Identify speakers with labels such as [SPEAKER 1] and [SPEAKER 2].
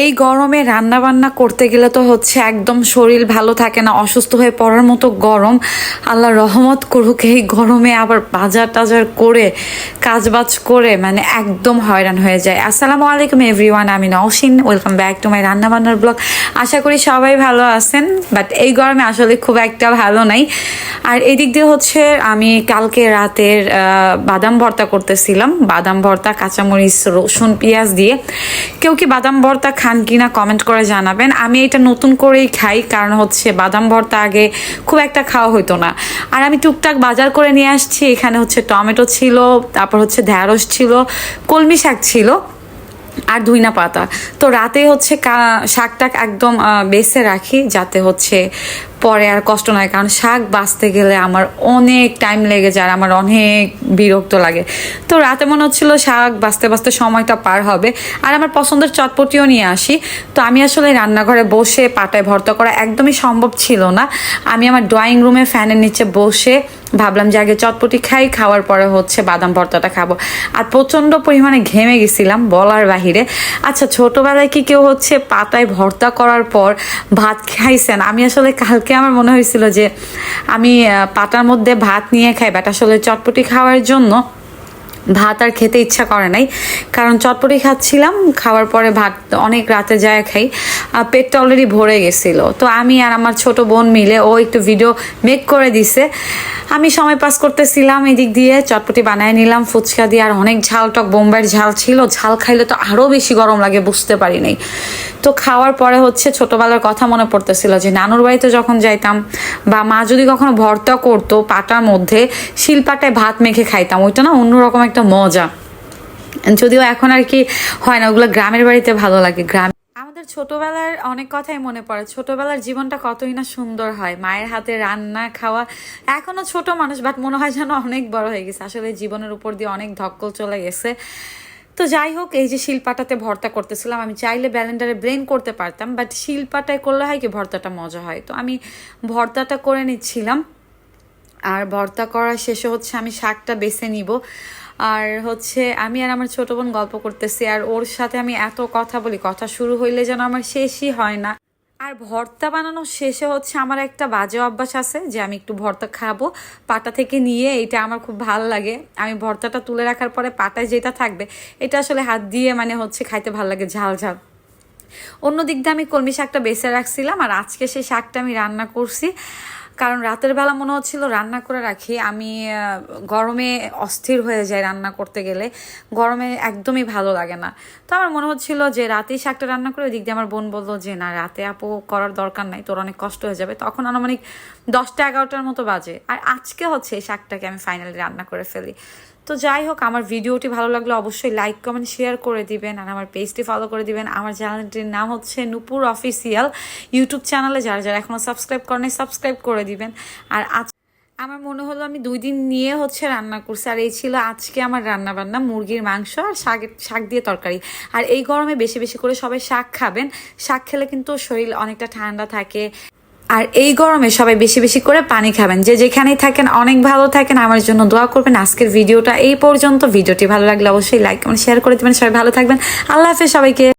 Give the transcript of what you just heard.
[SPEAKER 1] এই গরমে রান্না বান্না করতে গেলে তো হচ্ছে একদম শরীর ভালো থাকে না, অসুস্থ হয়ে পড়ার মতো গরম। আল্লাহ রহমত করুক, এই গরমে আবার বাজার টাজার করে, কাজবাজ করে মানে একদম হয়রান হয়ে যায়। আসসালামু আলাইকুম এভরিওয়ান আমি Nowshin welcome back to my রান্না বান্নার ব্লগ আশা করি সবাই ভালো আছেন বাট এই গরমে আসলে খুব একটা ভালো নাই। আর এদিক দিয়ে হচ্ছে আমি কালকে রাতের বাদাম ভর্তা করতেছিলাম। বাদাম ভর্তা, কাঁচামরিচ, রসুন, পেঁয়াজ দিয়ে। কেউ কি বাদাম ভর্তা খান কিনা কমেন্ট করে জানাবেন। আমি এটা নতুন করেই খাই, কারণ হচ্ছে বাদাম ভর্তা আগে খুব একটা খাওয়া হতো না। আর আমি টুকটাক বাজার করে নিয়ে আসছি, এখানে হচ্ছে টমেটো ছিল, তারপর হচ্ছে ঢ্যাঁড়স ছিল, কলমি শাক ছিল। আর ধুইনা পাতা। তো রাতে হচ্ছে শাকটাক একদম বেছে রাখি, যাতে হচ্ছে পরে আর কষ্ট নয় কারণ শাক বাঁচতে গেলে আমার অনেক টাইম লেগে যায় আমার অনেক বিরক্ত লাগে। তো রাতে মনে হচ্ছিল শাক বাঁচতে বাঁচতে সময়টা পার হবে। আর আমার পছন্দের চটপটিও নিয়ে আসি। তো আমি আসলে রান্নাঘরে বসে পাটায় ভর্তা করা একদমই সম্ভব ছিল না। আমি আমার ড্রয়িং রুমে ফ্যানের নিচে বসে ভাবলাম যে আগে চটপটি খাই, খাওয়ার পরে হচ্ছে বাদাম ভর্তাটা খাব। আর প্রচণ্ড পরিমাণে ঘেমে গেছিলাম বলার বাহিরে। আচ্ছা ছোটবেলায় কি কেউ হচ্ছে পাতায় ভর্তা করার পর ভাত খাইছেন? আমি আসলে কালকে আমার মনে হয়েছিল যে আমি পাতার মধ্যে ভাত নিয়ে খাই বাট আসলে চটপটি খাওয়ার জন্য ভাত আর খেতে ইচ্ছা করে নাই। কারণ চটপটি খাচ্ছিলাম, খাওয়ার পরে ভাত অনেক রাতে যায় খাই, আর পেটটা অলরেডি ভরে গেছিল। তো আমি আর আমার ছোট বোন মিলে ও একটু ভিডিও মেক করে দিছে। আমি সময় পাস করতেছিলাম এদিক দিয়ে, চটপটি বানায় নিলাম, ফুচকা দিয়ে, আর অনেক ঝাল টক, বোম্বাইয়ের ঝাল ছিল। ঝাল খাইলে তো আরও বেশি গরম লাগে, বুঝতে পারি নাই। তো খাওয়ার পরে হচ্ছে ছোটোবেলার কথা মনে পড়তেছিল যে, নানুর বাড়িতে যখন যাইতাম বা মা যদি কখনো ভর্তা করতো পাটার মধ্যে, শিলপাটায় ভাত মেখে খাইতাম, ওইটা না অন্যরকম একটা মজা। যদিও এখন আর কি হয় না, ওগুলো গ্রামের বাড়িতে ভালো লাগে। গ্রাম আমাদের ছোটবেলার অনেক কথাই মনে পড়ে। ছোটবেলার জীবনটা কতই না সুন্দর হয়। মায়ের হাতে রান্না, খাওয়া, এখনও ছোট মানুষ বাট মনে হয় যেন অনেক বড় হয়ে গেছে। আসলে জীবনের উপর দিয়ে অনেক ধক্কল চলে গেছে। তো যাই হোক, এই যে শিলপাটাতে ভর্তা করতেছিলাম, আমি চাইলে ব্যালেন্ডারে ব্লেন করতে পারতাম বাট শিলপাটায় করলে হয় কি, ভর্তাটা মজা হয়। তো আমি ভর্তাটা করে নিচ্ছিলাম। আর ভর্তা করা শেষে হচ্ছে আমি শাকটা বেছে নিব। আর হচ্ছে আমি আর আমার ছোট বোন গল্প করতেছি, আর ওর সাথে আমি এত কথা বলি, কথা শুরু হইলে যেন আমার শেষই হয় না। আর ভর্তা বানানোর শেষে হচ্ছে আমার একটা বাজে অভ্যাস আছে যে আমি একটু ভর্তা খাব, পাটা থেকে নিয়ে এটা আমার খুব ভালো লাগে। আমি ভর্তাটা তুলে রাখার পরে পাটায় যেটা থাকবে, এটা আসলে হাত দিয়ে মানে হচ্ছে খাইতে ভালো লাগে ঝাল ঝাল। অন্য দিক দিয়ে আমি কলমি শাকটা বেছে রাখছিলাম, আর আজকে সেই শাকটা আমি রান্না করছি। কারণ রাতের বেলা মনে হচ্ছিল রান্না করে রাখি। আমি গরমে অস্থির হয়ে যাই রান্না করতে গেলে। গরমে একদমই ভালো লাগে না। তো আমার মনে হচ্ছিল যে রাতেই শাকটা রান্না করে ওই দিক দিয়ে আমার বোন বলল যে, না, রাতে আপু করার দরকার নাই, তোর অনেক কষ্ট হয়ে যাবে। তখন আনুমানিক দশটা এগারোটার মতো বাজে। আর আজকে হচ্ছে এই শাকটাকে আমি ফাইনালি রান্না করে ফেলি। তো যাই হোক, আমার ভিডিওটি ভালো লাগলে অবশ্যই লাইক কমেন্ট শেয়ার করে দিবেন আর আমার পেজটি ফলো করে দিবেন। আমার চ্যানেলটির নাম হচ্ছে নুপুর অফিসিয়াল ইউটিউব চ্যানেলে যারা যারা এখনও সাবস্ক্রাইব করেন সাবস্ক্রাইব করে দিবেন। আর আজ আমার মনে হলো আমি দুই দিন নিয়ে হচ্ছে রান্না করছি। আর এই ছিল আজকে আমার রান্না বান্না মুরগির মাংস আর শাক শাক দিয়ে তরকারি। আর এই গরমে বেশি বেশি করে সবাই শাক খাবেন। শাক খেলে কিন্তু শরীর অনেকটা ঠান্ডা থাকে। আর এই গরমে সবাই বেশি বেশি করে পানি খাবেন। যে যেখানেই থাকেন, অনেক ভালো থাকেন, আমার জন্য দোয়া করবেন। আজকের ভিডিওটা এই পর্যন্ত। ভিডিওটি ভালো লাগলে অবশ্যই লাইক কমেন্ট শেয়ার করে দেবেন। সবাই ভালো থাকবেন। আল্লাহ হাফেজ সবাইকে।